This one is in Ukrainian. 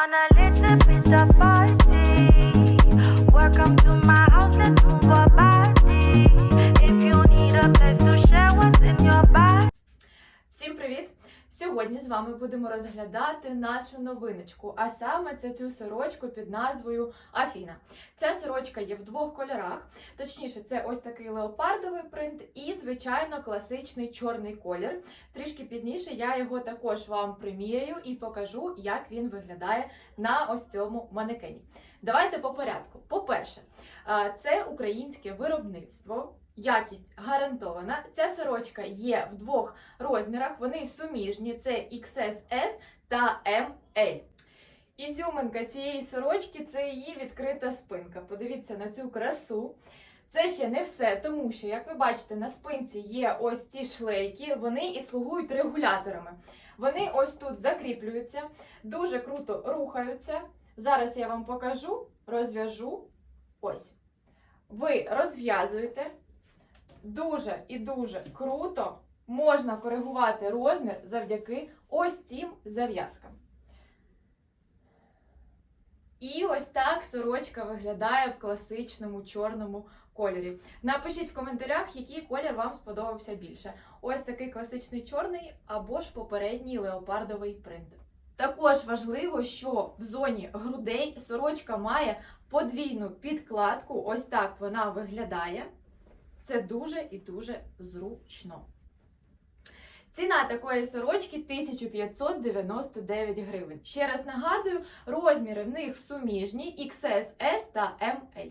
want a little bit of party. Welcome to Сьогодні з вами будемо розглядати нашу новиночку, а саме це цю сорочку під назвою Афіна. Ця сорочка є в двох кольорах, точніше, це ось такий леопардовий принт і, звичайно, класичний чорний колір. Трішки пізніше я його також вам приміряю і покажу, як він виглядає на ось цьому манекені. Давайте по порядку. По-перше, це українське виробництво. Якість гарантована. Ця сорочка є в двох розмірах. Вони суміжні: це XSS та ML. Ізюминка цієї сорочки це її відкрита спинка. Подивіться на цю красу. Це ще не все, тому що, як ви бачите, на спинці є ось ці шлейки, вони і слугують регуляторами. Вони ось тут закріплюються, дуже круто рухаються. Зараз я вам покажу, розв'яжу. Ось. Ви розв'язуєте. Дуже і дуже круто можна коригувати розмір завдяки ось цим зав'язкам. І ось так сорочка виглядає в класичному чорному кольорі. Напишіть в коментарях, який колір вам сподобався більше. Ось такий класичний чорний або ж попередній леопардовий принт. Також важливо, що в зоні грудей сорочка має подвійну підкладку. Ось так вона виглядає. Це дуже і дуже зручно. Ціна такої сорочки 1599 гривень. Ще раз нагадую, розміри в них суміжні XS, S та ML.